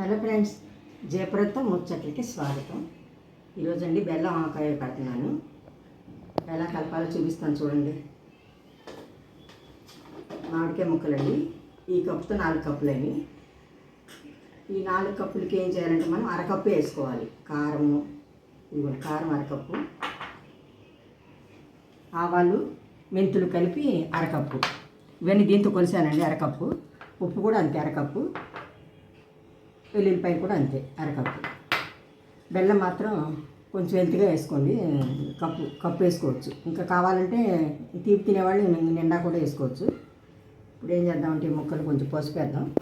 Hello friends జయప్రదం ముచ్చట్లకి స్వాగతం. ఈరోజు అండి బెల్లం ఆకాయ పెడుతున్నాను ఎలా కలపాలో చూపిస్తాను చూడండి. మామిడికాయ ముక్కలండి. ఈ కప్పుతో నాలుగు కప్పులని ఈ నాలుగు కప్పులకి ఏం చేయాలంటే మనం అరకప్పు వేసుకోవాలి. కారము ఇవ్వండి కారం అరకప్పు. ఆవాలు మెంతులు కలిపి అరకప్పు. ఇవన్నీ దీంతో కొలిసానండి అరకప్పు. ఉప్పు కూడా అంతే అరకప్పు. వెల్లుల్లిపాయ కూడా అంతే అరకప్పు. బెల్లం మాత్రం కొంచెం ఎంతగా వేసుకోండి కప్పు కప్పు వేసుకోవచ్చు. ఇంకా కావాలంటే తీపి తినేవాళ్ళు నిండా కూడా వేసుకోవచ్చు. ఇప్పుడు ఏం చేద్దామంటే ముక్కలు కొంచెం పసుపు వేద్దాం.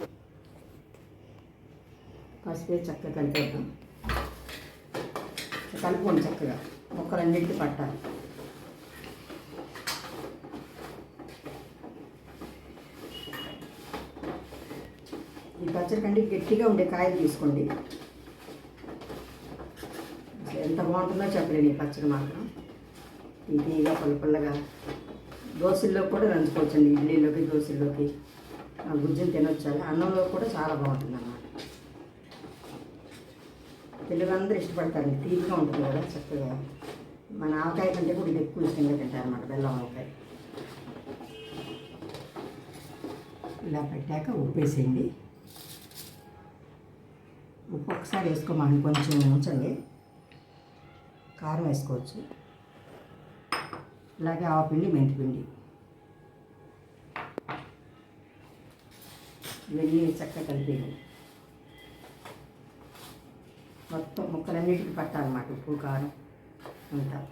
పసుపు చక్కగా కలిపేద్దాం. కలుపుకోండి చక్కగా ముక్కలన్నింటికి పట్టాలి. ఈ పచ్చడి కంటే గట్టిగా ఉండే కాయలు తీసుకోండి. అసలు ఎంత బాగుంటుందో చెప్పలేను ఈ పచ్చడి మాత్రం. తీగా పుల్ల దోశల్లో కూడా నంచుకోవచ్చండి ఇడ్లీలోకి దోశల్లోకి. ఆ గుజ్జుని తినొచ్చు అన్నంలో కూడా చాలా బాగుంటుంది అన్నమాట పిల్లలందరూ ఇష్టపడతారండి. తీపిగా ఉంటుంది కదా చక్కగా. మన ఆవకాయ కంటే కూడా ఇది ఎక్కువ ఇష్టంగా తింటారు అన్నమాట బెల్లం ఆవకాయ. ఇలా పెట్టాక ఉప్పేసేయండి. ఉప్పు ఒకసారి వేసుకోమని కొంచెం ఉంచండి. కారం వేసుకోవచ్చు. అలాగే ఆవపిండి మెంతిపిండి ఇవన్నీ చక్కగా కలిపేయండి. మొత్తం ముక్కలన్నిటికీ పట్టాలన్నమాట. ఉప్పు కారం అంతా.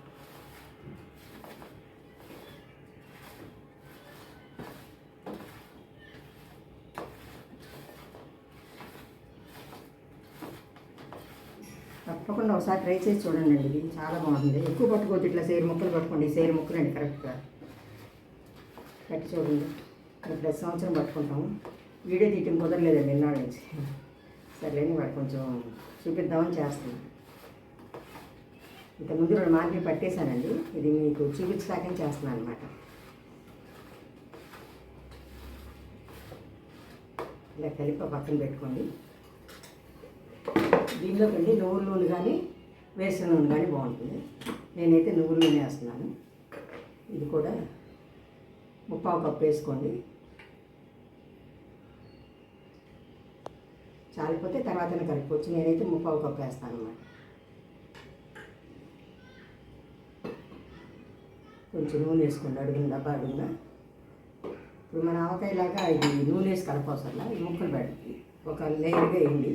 తప్పకుండా ఒకసారి ట్రై చేసి చూడండి అండి. ఇది చాలా బాగుంటుంది ఎక్కువ పట్టుకోవద్దు ఇట్లా సేరు ముక్కలు పట్టుకోండి. సేరు ముక్కలు అండి కరెక్ట్గా కట్టి చూడండి. ఇక్కడ ప్రతి సంవత్సరం పట్టుకుంటాము. వీడియో తీయటం కుదరలేదండి నిన్నటి నుంచి. సర్లేని వాడు కొంచెం చూపిద్దామని చేస్తున్నాను ఇంతకుముందు రెండు మార్కులు పట్టేశానండి. ఇది మీకు చూపించడాకని చేస్తున్నాను అనమాట ఇలా కలిపి పక్కన పెట్టుకోండి. దీనిలో వెళ్ళి నువ్వుల నూనె కానీ వేసిన నూనె కానీ బాగుంటుంది. నేనైతే నువ్వుల నూనె వేస్తున్నాను. ఇది కూడా ముప్పావు కప్పు వేసుకోండి. చాలిపోతే తర్వాత కలుపుకోవచ్చు. నేనైతే ముప్పావు కప్పు వేస్తాను అన్నమాట. కొంచెం నూనె వేసుకోండి. అడుగున డబ్బా అడుగున. ఇప్పుడు మన ఆవకాయలాగా ఇది నూనె వేసి కలపవసరంలా ఈ ముక్కలు పెట్టి ఒక లేయర్గా వేయండి.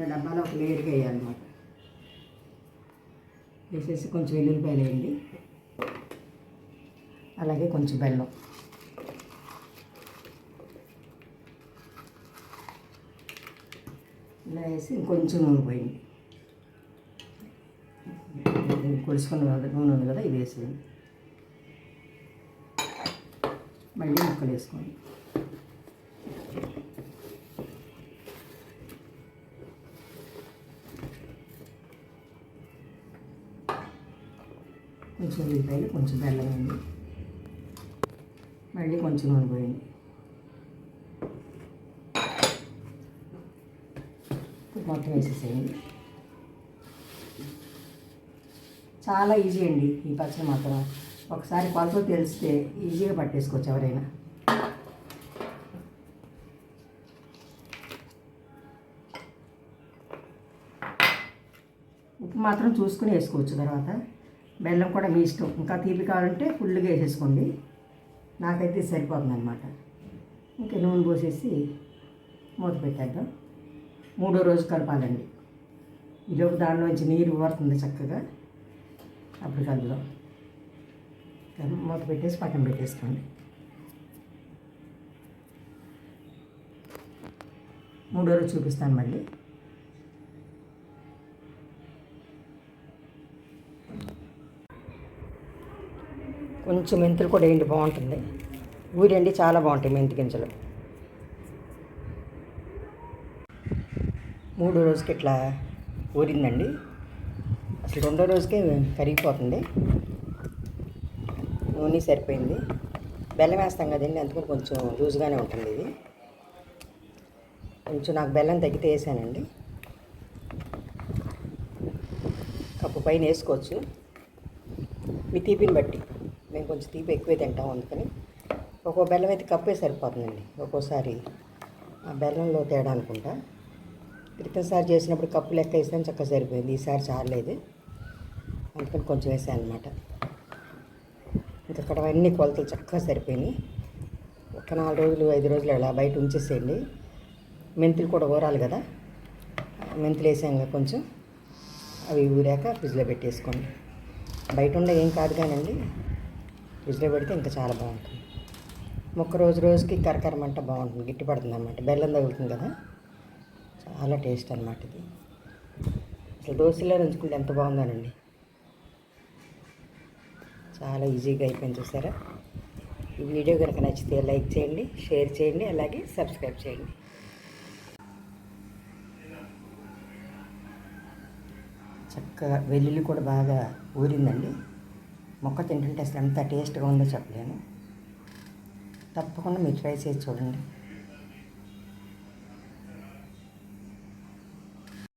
ఇలా డబ్బాలో ఒక లేయర్గా వేయాలన్నమాట. వేసేసి కొంచెం వెల్లుల్లిపాయలు వేయండి. అలాగే కొంచెం బెల్లం. ఇలా వేసి ఇంకొంచెం నూనె పోయింది కొలుసుకున్న నూనె ఉంది కదా ఇది వేసేయండి. మళ్ళీ ముక్కలు వేసుకోండి. కొంచెం ఉల్లిపాయలు కొంచెం బెల్లం వేయండి మళ్ళీ కొంచెం నూనె పోయండి మొత్తం వేసేసేయండి. చాలా ఈజీ అండి ఈ పచ్చడి మాత్రం. ఒకసారి కొలత తెలిస్తే ఈజీగా పట్టేసుకోవచ్చు ఎవరైనా. ఉప్పు మాత్రం చూసుకుని వేసుకోవచ్చు తర్వాత. బెల్లం కూడా మీ ఇష్టం. ఇంకా తీపి కావాలంటే ఫుల్గా వేసేసుకోండి. నాకైతే సరిపోతుంది అనమాట ఇంకా నూనె పోసేసి మూత పెట్టేద్దాం. మూడో రోజు కలపాలండి. ఈలోపు దానిలోంచి నీరు ఊరుతుంది చక్కగా. అప్పుడు కలుపుదాం మూత పెట్టేసి పక్కన పెట్టేసుకోండి. మూడో రోజు చూపిస్తాను మళ్ళీ. కొంచెం మెంతులు కూడా వేయండి బాగుంటుంది. ఊరండి చాలా బాగుంటాయి మెంతి గింజలు. మూడో రోజుకి ఇట్లా ఊరిందండి అసలు రెండో రోజుకే కరిగిపోతుంది. నూనె సరిపోయింది. బెల్లం వేస్తాం కదండి అందుకని కొంచెం లూజ్గానే ఉంటుంది ఇది. కొంచెం నాకు బెల్లం తగ్గితే వేసానండి. కప్పు పైన వేసుకోవచ్చు. మీ తీపిని బట్టి. మేము కొంచెం తీపి ఎక్కువే తింటాం అందుకని. ఒక్కో బెల్లం అయితే కప్పే సరిపోతుందండి ఒక్కోసారి. ఆ బెల్లంలో తేడా అనుకుంటా. క్రితంసారి చేసినప్పుడు కప్పు లెక్క వేసాను చక్కగా సరిపోయింది ఈసారి చాలలేదు. అందుకని కొంచెం వేసాను అనమాట ఇంకా అక్కడ అన్ని కొలతలు చక్కగా సరిపోయినాయి. ఒక నాలుగు రోజులు ఐదు రోజులు అలా బయట ఉంచేసేయండి. మెంతులు కూడా ఊరాలి కదా. మెంతులు వేసాం కదా కొంచెం. అవి ఊరాక ఫ్రిడ్జ్లో పెట్టేసుకోండి. బయట ఉండే ఏం కాదు కానండి. ఫ్రిడ్జ్లో పెడితే ఇంకా చాలా బాగుంటుంది. మొక్క రోజు రోజుకి కరకరమంట బాగుంటుంది గిట్టి పడుతుంది అన్నమాట. బెల్లం తగులుతుంది కదా. చాలా టేస్ట్ అనమాట ఇది. అసలు దోశలో నంచుకుంటే ఎంత బాగుందోనండి. చాలా ఈజీగా అయిపోయింది చూసారా? ఈ వీడియో కనుక నచ్చితే లైక్ చేయండి షేర్ చేయండి అలాగే సబ్స్క్రైబ్ చేయండి. చక్కగా వెల్లుల్లి కూడా బాగా ఊరిందండి. మొక్క తింటుంటే అసలు ఎంత టేస్ట్గా ఉందో చెప్పలేను. తప్పకుండా మీరు ట్రై చేసి చూడండి.